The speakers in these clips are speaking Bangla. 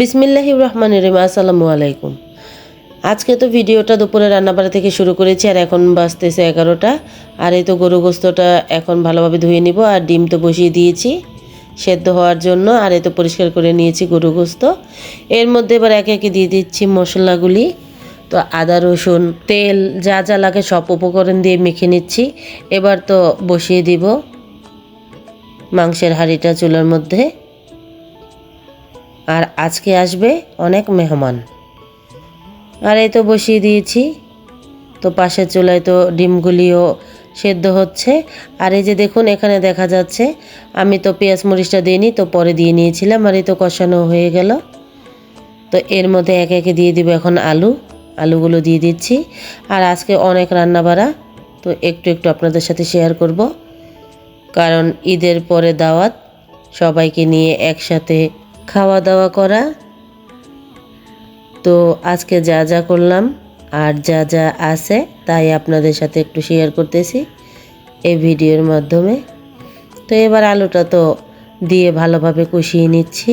বিসমিল্লাহ রহমান রহিম, আসসালামু আলাইকুম। আজকে তো ভিডিওটা দুপুরে রান্নাবাড়া থেকে শুরু করেছি আর এখন বাজতেছে এগারোটা। আর এই তো গরু গোস্তটা এখন ভালোভাবে ধুয়ে নিব আর ডিম তো বসিয়ে দিয়েছি সেদ্ধ হওয়ার জন্য। আর এই তো পরিষ্কার করে নিয়েছি গরু গোস্ত। এর মধ্যে এবার একে একে দিয়ে দিচ্ছি মশলাগুলি। তো আদা, রসুন, তেল যা যা লাগে সব উপকরণ দিয়ে মেখে নিচ্ছি। এবার তো বসিয়ে দিব মাংসের হাঁড়িটা চুলার মধ্যে। আর আজকে আসবে অনেক মেহমান। আর এই তো বসিয়ে দিয়েছি। তো পাশের চুলায় তো ডিমগুলিও সেদ্ধ হচ্ছে। আর এই যে দেখুন, এখানে দেখা যাচ্ছে, আমি তো পেঁয়াজ মরিচটা দিইনি, তো পরে দিয়ে নিয়েছিলাম, আর এই তো কষানো হয়ে গেল। তো এর মধ্যে একে একে দিয়ে দিব এখন আলু, আলুগুলো দিয়ে দিচ্ছি। আর আজকে অনেক রান্না বাড়া তো একটু একটু আপনাদের সাথে শেয়ার করব। কারণ ঈদের পরে দাওয়াত সবাইকে নিয়ে একসাথে খাওয়া দাওয়া করা। তো আজকে যা যা করলাম আর যা যা আছে তাই আপনাদের সাথে একটু শেয়ার করতেছি এই ভিডিওর মাধ্যমে। তো এবার আলুটা তো দিয়ে ভালোভাবে কষিয়ে নিচ্ছি।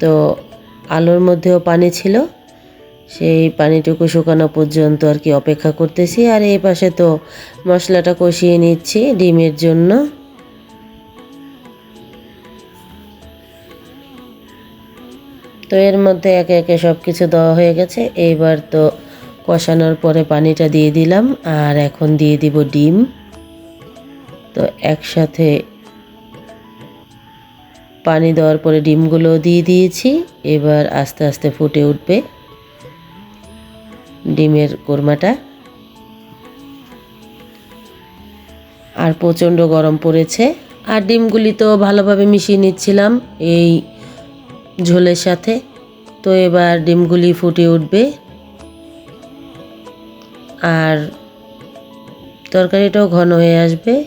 তো আলুর মধ্যেও পানি ছিল, সেই পানিটুকু শুকানো পর্যন্ত আর কি অপেক্ষা করতেছি। আর এই পাশে তো মশলাটা কষিয়ে নিচ্ছি ডিমের জন্য। তো এর মধ্যে একে একে সব কিছু দেওয়া হয়ে গেছে। এইবার তো কষানোর পরে পানিটা দিয়ে দিলাম আর এখন দিয়ে দিব ডিম। তো একসাথে পানি দেওয়ার পরে ডিমগুলো দিয়ে দিয়েছি। এবার আস্তে আস্তে ফুটে উঠবে ডিমের কোরমাটা। আর প্রচণ্ড গরম পড়েছে। আর ডিমগুলি তো ভালোভাবে মিশিয়ে নিচ্ছিলাম। এই ঝোলের সাথে। তো এবার ডিমগুলি ফুটে উঠবে। আর তরকারিটাও ঘন হয়ে আসবে।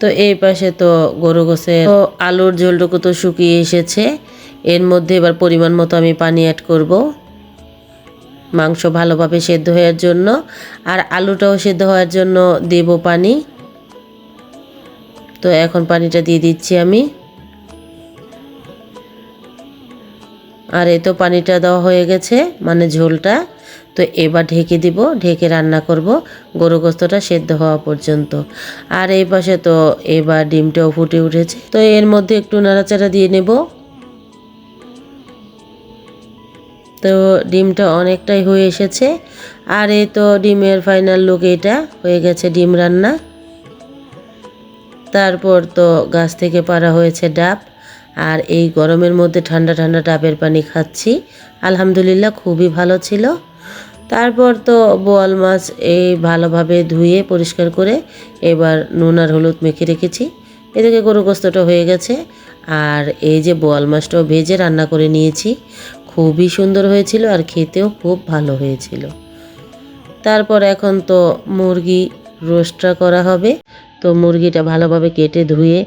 তো এই পাশে তো গরু গোসে। তো আলুর ঝোলটুকু তো শুকিয়ে এসেছে। এর মধ্যে এবার পরিমাণ মতো আমি পানি অ্যাড করব। মাংস ভালোভাবে সেদ্ধ হওয়ার জন্য। আর আলুটাও সেদ্ধ হওয়ার জন্য দেব পানি। তো এখন পানিটা দিয়ে দিচ্ছি আমি। আর এই তো পানিটা দেওয়া হয়ে গেছে মানে ঝোলটা। তো এবার ঢেকে দিব, ঢেকে রান্না করব, গরু গোস্তটা সেদ্ধ হওয়া পর্যন্ত। আর এই পাশে তো এবার ডিমটাও ফুটে উঠেছে। তো এর মধ্যে একটু নাড়াচাড়া দিয়ে নেব। তো ডিমটা অনেকটাই হয়ে এসেছে। আর এই তো ডিমের ফাইনাল লুক এটা, হয়ে গেছে ডিম রান্না। তারপর তো গাছ থেকে পাড়া হয়েছে ডাব। আর এই গরমের মধ্যে ঠান্ডা ঠান্ডা ডাবের পানি খাচ্ছি। আলহামদুলিল্লাহ খুবই ভালো ছিল। তারপর তো বোয়াল মাছ এই ভালোভাবে ধুয়ে পরিষ্কার করে এবার নুন আর হলুদ মেখে রেখেছি। এদিকে গরু গোস্তটা হয়ে গেছে। আর এই যে বোয়াল মাছটাও ভেজে রান্না করে নিয়েছি। খুবই সুন্দর হয়েছিল আর খেতেও খুব ভালো হয়েছিল। তারপর এখন তো মুরগি রোস্টটা করা হবে। তো মুরগিটা ভালোভাবে কেটে ধুয়ে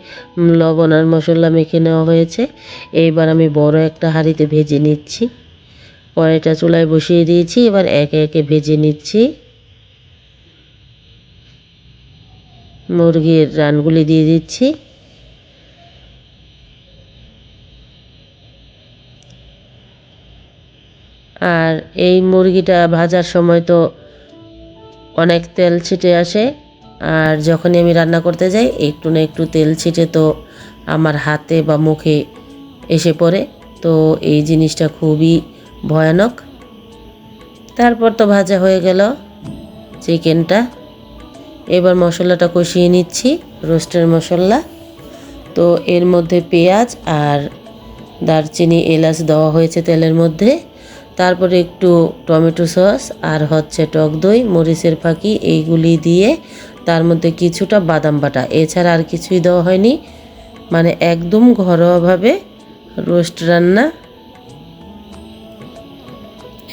লবণ আর মশলা মেখে নেওয়া হয়েছে। এইবার আমি বড় একটা হাঁড়িতে ভেজে নিচ্ছি। কড়াইটা চুলায় বসিয়ে দিয়েছি, এবার একে একে ভেজে নিচ্ছি। মুরগির রানগুলি দিয়ে দিচ্ছি। আর এই মুরগিটা ভাজার সময় তো অনেক তেল ছিটে আসে। আর যখনই আমি রান্না করতে যাই, একটু না একটু তেল ছিটে তো আমার হাতে বা মুখে এসে পড়ে। তো এই জিনিসটা খুবই ভয়ানক। তারপর তো ভাজা হয়ে গেল চিকেনটা। এবার মশলাটা কষিয়ে নিচ্ছি, রোস্টের মশলা। তো এর মধ্যে পেঁয়াজ আর দারচিনি এলাচ দেওয়া হয়েছে তেলের মধ্যে। তারপরে একটু টমেটো সস আর হচ্ছে টক দই, মরিচের ফাঁকি, এইগুলি দিয়ে তার মধ্যে কিছুটা বাদাম বাটা। এছাড়া আর কিছুই দেওয়া হয়নি। মানে একদম ঘরোয়াভাবে রোস্ট রান্না।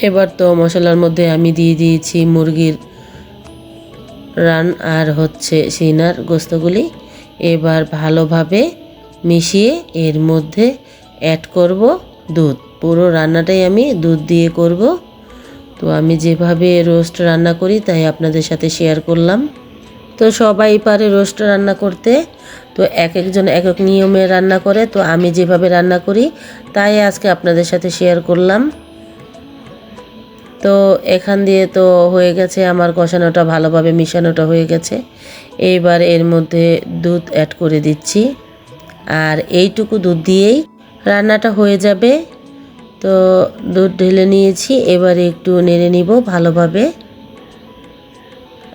এবার তো মশলার মধ্যে আমি দিয়ে দিয়েছি মুরগির রান আর হচ্ছে সিনার গোস্তগুলি। এবার ভালোভাবে মিশিয়ে এর মধ্যে অ্যাড করব দুধ। পুরো রান্নাটাই আমি দুধ দিয়ে করব। তো আমি যেভাবে রোস্ট রান্না করি, তাই আপনাদের সাথে শেয়ার করলাম। তো সবাই পারে রোস্ট রান্না করতে। তো এক একজন এক এক নিয়মে রান্না করে, তো আমি যেভাবে রান্না করি, তাই আজকে আপনাদের সাথে শেয়ার করলাম। তো এখান দিয়ে তো হয়ে গেছে, আমার কষানোটা ভালোভাবে মিশানোটা হয়ে গেছে। এইবার এর মধ্যে দুধ অ্যাড করে দিচ্ছি। আর এইটুকু দুধ দিয়েই রান্নাটা হয়ে যাবে। তো দুধ ঢেলে নিয়েছি, এবারে একটু নেড়ে নিব ভালোভাবে।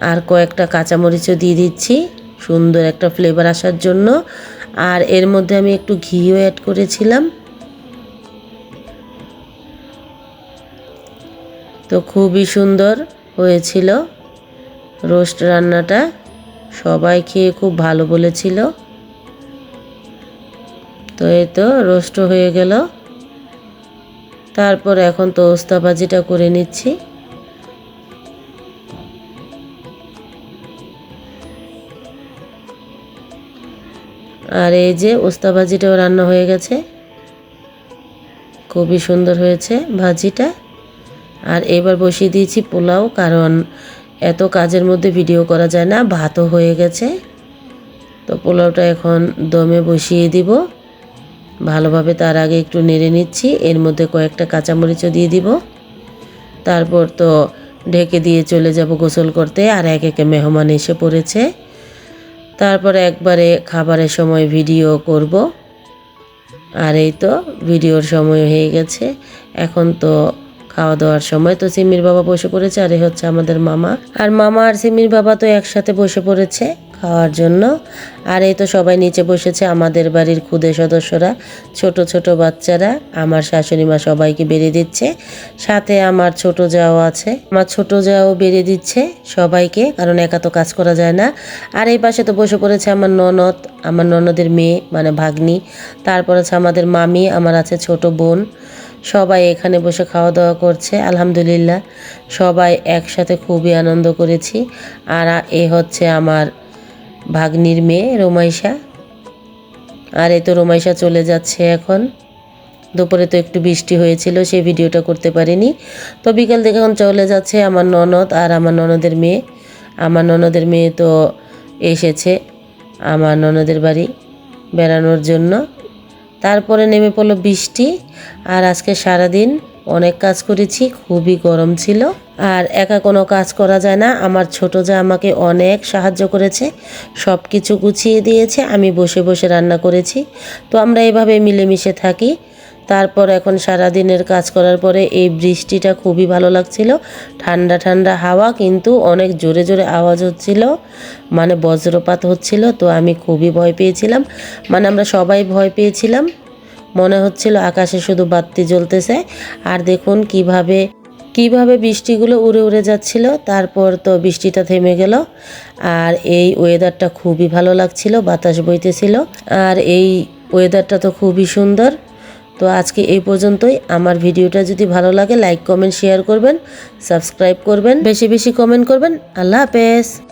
আর কয়েকটা কাঁচামরিচও দিয়ে দিচ্ছি। সুন্দর একটা ফ্লেভার আসার জন্য। আর এর মধ্যে আমি একটু ঘিও অ্যাড করেছিলাম। তো খুবই সুন্দর হয়েছিল রোস্ট রান্নাটা। সবাই খেয়ে খুব ভালো বলেছিল। তো এই তো রোস্ট হয়ে গেল। তারপর এখন তো ওস্তাবাজিটা করে নিচ্ছি। আর এই যে ওস্তা ভাজিটাও রান্না হয়ে গেছে। খুবই সুন্দর হয়েছে ভাজিটা। আর এবার বসিয়ে দিয়েছি পোলাও, কারণ এত কাজের মধ্যে ভিডিও করা যায় না, ভাতও হয়ে গেছে। তো পোলাওটা এখন দমে বসিয়ে দিব। ভালোভাবে তার আগে একটু নেড়ে নিচ্ছি, এর মধ্যে কয়েকটা কাঁচামরিচও দিয়ে দিব। তারপর তো ঢেকে দিয়ে চলে যাব গোসল করতে, আর এক একে মেহমান এসে পড়েছে। তারপর একবারে খাবারের সময় ভিডিও করব। আর এই তো ভিডিওর সময় হয়ে গেছে। এখন তো খাওয়া দাওয়ার সময় তো সিমির বাবা বসে পড়েছে, আর এই হচ্ছে আমাদের মামা। আর মামা আর সিমির বাবা তো একসাথে বসে পড়েছে। খাওয়ার জন্য। আর এই তো সবাই নিচে বসেছে আমাদের বাড়ির ক্ষুদে সদস্যরা, ছোট ছোট বাচ্চারা। আমার শাশুড়ি মা সবাইকে বেরিয়ে দিচ্ছে। সাথে আমার ছোট যাও আছে। আমার ছোট যাও বেরিয়ে দিচ্ছে সবাইকে, কারণ একা তো কাজ করা যায় না। আর এই পাশে তো বসে পড়েছে আমার ননদ, আমার ননদের মেয়ে মানে ভাগ্নি। তারপর আছে আমাদের মামি, আমার আছে ছোট বোন। সবাই এখানে বসে খাওয়া দাওয়া করছে, আলহামদুলিল্লাহ। সবাই একসাথে খুবই আনন্দ করেছি। আর এ হচ্ছে আমার ভাগ্নির মেয়ে রোমাইশা। আর এই তো রোমাইশা চলে যাচ্ছে এখন। দুপুরে তো একটু বৃষ্টি হয়েছিল, সেই ভিডিওটা করতে পারিনি। তো বিকাল থেকে এখন চলে যাচ্ছে আমার ননদ আর আমার ননদের মেয়ে। আমার ননদের মেয়ে তো এসেছে আমার ননদের বাড়ি বেড়ানোর জন্য। তারপরে নেমে পড়ল বৃষ্টি আর আজকে সারাদিন অনেক কাজ করেছি, খুবই গরম ছিল। আর একা কোনো কাজ করা যায় না। আমার ছোট যা আমাকে অনেক সাহায্য করেছে সব কিছু গুছিয়ে দিয়েছে, আমি বসে বসে রান্না করেছি। তো আমরা এভাবে মিলেমিশে থাকি। তারপর এখন সারা দিনের কাজ করার পরে এই বৃষ্টিটা খুবই ভালো লাগছিল। ঠান্ডা ঠান্ডা হাওয়া, কিন্তু অনেক জোরে জোরে আওয়াজ হচ্ছিল মানে বজ্রপাত হচ্ছিল। তো আমি খুবই ভয় পেয়েছিলাম। মানে আমরা সবাই ভয় পেয়েছিলাম। মনে হচ্ছিল আকাশে শুধু বাতি জ্বলতেছে। আর দেখুন কীভাবে কীভাবে বৃষ্টিগুলো উড়ে উড়ে যাচ্ছিল। তারপর তো বৃষ্টিটা থেমে গেল। আর এই ওয়েদারটা খুবই ভালো লাগছিল, বাতাস বইতেছিল। আর এই ওয়েদারটা তো খুবই সুন্দর। তো আজকে এই পর্যন্তই। আমার ভিডিওটা যদি ভালো লাগে লাইক কমেন্ট শেয়ার করবেন সাবস্ক্রাইব করবেন। বেশি বেশি কমেন্ট করবেন। আল্লাহ হাফেজ।